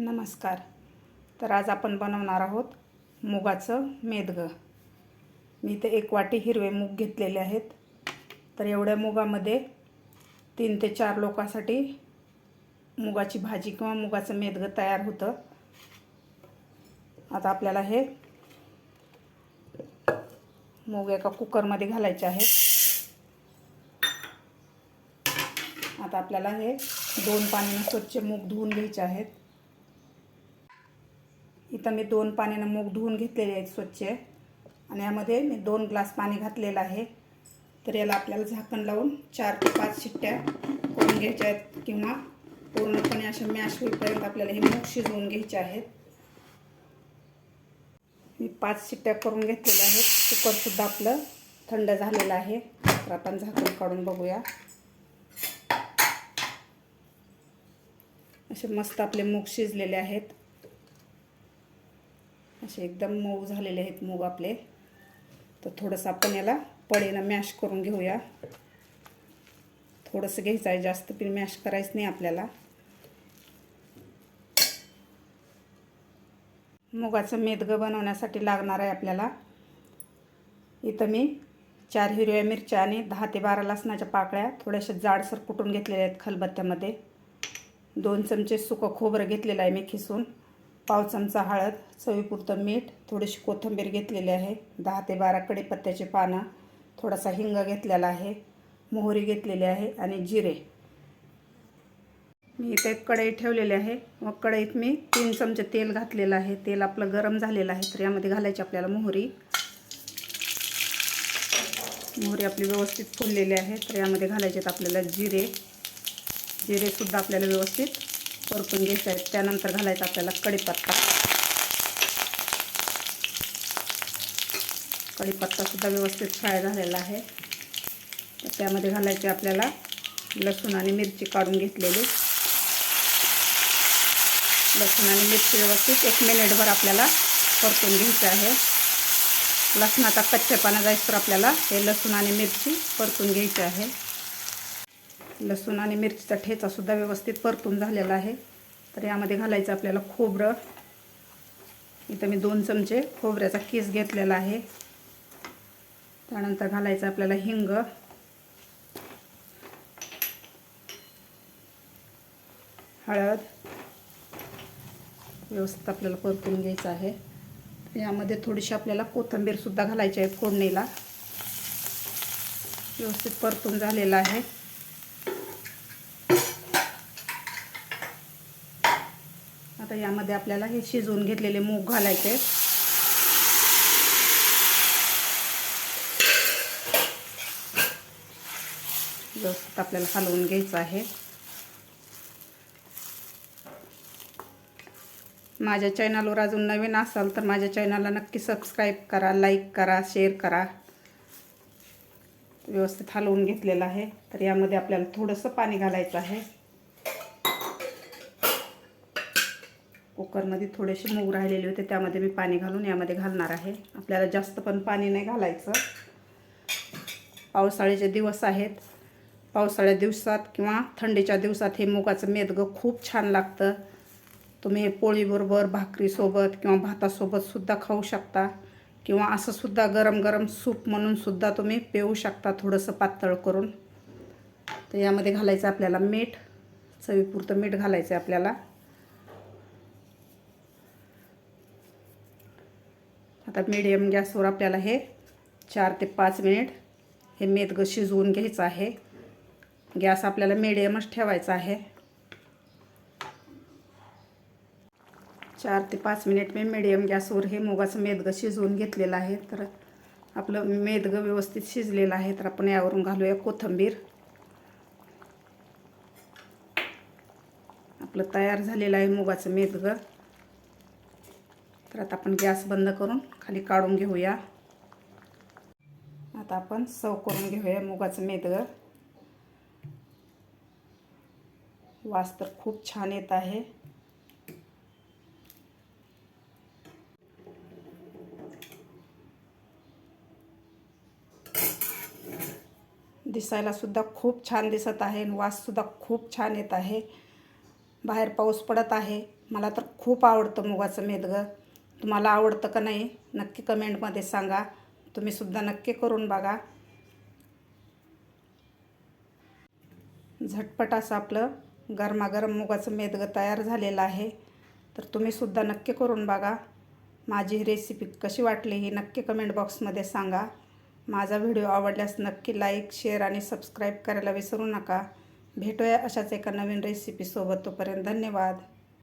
नमस्कार. तर आज आपण बनवणार आहोत मुगाचं मेदगं. मी इथे एक वाटी हिरवे मूग घेतलेले आहेत. तर एवढ्या मुगामध्ये तीन ते चार लोकांसाठी मुगाची भाजी किंवा मुगाचं मेदगं तयार होतं. आता आपल्याला हे मूग एका कुकरमध्ये घालायचे आहेत. आता आपल्याला हे दोन पाण्याने स्वच्छ मूग धुवून घ्यायचे आहेत. इथं मी दोन पाण्यानं मूग धुवून घेतलेले आहेत स्वच्छ. आणि यामध्ये मी दोन ग्लास पाणी घातलेलं आहे. तर याला आपल्याला झाकण लावून चार ते पाच शिट्ट्या करून घ्यायच्या आहेत किंवा पूर्णपणे अशा मॅश होईपर्यंत आपल्याला हे मूग शिजवून घ्यायचे आहेत. मी पाच शिट्ट्या करून घेतलेल्या आहेत. कुकरसुद्धा आपलं थंड झालेलं आहे. तर आपण झाकण काढून बघूया. असे मस्त आपले मूग शिजलेले आहेत. असे एकदम मऊ झालेले आहेत मूग आपले. तर थोडंसं आपण याला पळीनं मॅश करून घेऊया. थोडंसं घ्यायचं आहे जास्त पण मॅश करायचं नाही आपल्याला. मुगाचं मेदगं बनवण्यासाठी लागणार आहे आपल्याला. इथं मी चार हिरव्या मिरच्या आणि दहा ते बारा लसणाच्या पाकळ्या थोड्याशा जाडसर कुटून घेतलेल्या आहेत खलबत्त्यामध्ये. दोन चमचे सुकं खोबरं घेतलेलं आहे मी खिसून. पाव चमचा हळद चवीपुरतं मीठ थोडीशी कोथिंबीर घेतलेली आहे दहा ते बारा कडीपत्त्याचे पानं थोडासा हिंग घेतलेला आहे मोहरी घेतलेली आहे आणि जिरे. मी इथे एक कढई ठेवलेली आहे. मग कढईत मी तीन चमचे तेल घातलेलं आहे. तेल आपलं गरम झालेलं आहे तर यामध्ये घालायची आपल्याला मोहरी. मोहरी आपली व्यवस्थित फुललेली आहे तर यामध्ये घालायचे आहेत आपल्याला जिरे. जिरेसुद्धा आपल्याला व्यवस्थित परतून घ्यायचं आहे त्यानंतर घालायचा आपल्याला कढीपत्ता. कढीपत्तासुद्धा व्यवस्थित फ्राय झालेला आहे. तर त्यामध्ये घालायचे आपल्याला लसूण आणि मिरची काढून घेतलेली. लसूण आणि मिरची व्यवस्थित एक मिनिटभर आपल्याला परतून घ्यायचं आहे. लसणाचा कच्चेपणा जायचं तर आपल्याला हे लसूण आणि मिरची परतून घ्यायची आहे. लसूण आणि मिरचीचा ठेचासुद्धा व्यवस्थित परतून झालेला आहे. तर यामध्ये घालायचं आपल्याला खोबरं. इथं मी दोन चमचे खोबऱ्याचा किस घेतलेला आहे. त्यानंतर घालायचं आपल्याला हिंग. हळद. व्यवस्थित आपल्याला परतून घ्यायचं आहे. यामध्ये थोडीशी आपल्याला कोथिंबीरसुद्धा घालायची आहे फोडणीला. व्यवस्थित परतून झालेलं आहे. आता यामध्ये आपल्याला हे शिजवून घेतलेले मूग घालायचे व्यवस्थित आपल्याला हलवून घ्यायचं आहे. माझ्या चॅनलवर अजून नवीन असाल तर माझ्या चॅनलला नक्की सबस्क्राईब करा लाईक करा शेअर करा. व्यवस्थित हलवून घेतलेलं आहे. तर यामध्ये आपल्याला थोडंसं पाणी घालायचं आहे. कुकरमध्ये थोडेसे मूग राहिलेले होते त्यामध्ये मी पाणी घालून यामध्ये घालणार आहे. आपल्याला जास्त पण पाणी नाही घालायचं. पावसाळ्याचे दिवस आहेत. पावसाळ्या दिवसात किंवा थंडीच्या दिवसात हे मुगाचं मेदगं खूप छान लागतं. तुम्ही हे पोळीबरोबर भाकरीसोबत किंवा भातासोबतसुद्धा खाऊ शकता. किंवा असंसुद्धा गरम गरम सूप म्हणूनसुद्धा तुम्ही पिऊ शकता थोडंसं पातळ करून. तर यामध्ये घालायचं आपल्याला मीठ चवीपुरतं मीठ घालायचं आहे आपल्याला. आता मीडियम गॅसवर आपल्याला हे चार ते पाच मिनिट हे मेदगं शिजवून घ्यायचं आहे. गॅस आपल्याला मीडियमच ठेवायचा आहे. चार ते पाच मिनिट मी मिडियम गॅसवर हे मुगाचं मेदगं शिजवून घेतलेलं आहे. तर आपलं मेदगं व्यवस्थित शिजलेलं आहे. तर आपण यावरून घालूया कोथिंबीर. आपलं तयार झालेलं आहे मुगाचं मेदगं तर आता आपण गॅस बंद करून खाली काढून घेऊया. आता आपण सव करून घेऊया मुगाचं मेदगं. वास तर खूप छान येत आहे. दिसायला सुद्धा खूप छान दिसत आहे आणि वाससुद्धा खूप छान येत आहे. बाहेर पाऊस पडत आहे. मला तर खूप आवडतं मुगाचं मेदगं. तुम्हाला आवडतं का नाही नक्की कमेंटमध्ये सांगा. तुम्हीसुद्धा नक्की करून बघा. झटपट असं आपलं गरमागरम मुगाचं मेदगं तयार झालेलं आहे. तर तुम्हीसुद्धा नक्की करून बघा. माझी ही रेसिपी कशी वाटली ही नक्की कमेंट बॉक्समध्ये सांगा. माझा व्हिडिओ आवडल्यास नक्की लाईक शेअर आणि सबस्क्राईब करायला विसरू नका. भेटूया अशाच एका नवीन रेसिपीसोबत तोपर्यंत धन्यवाद.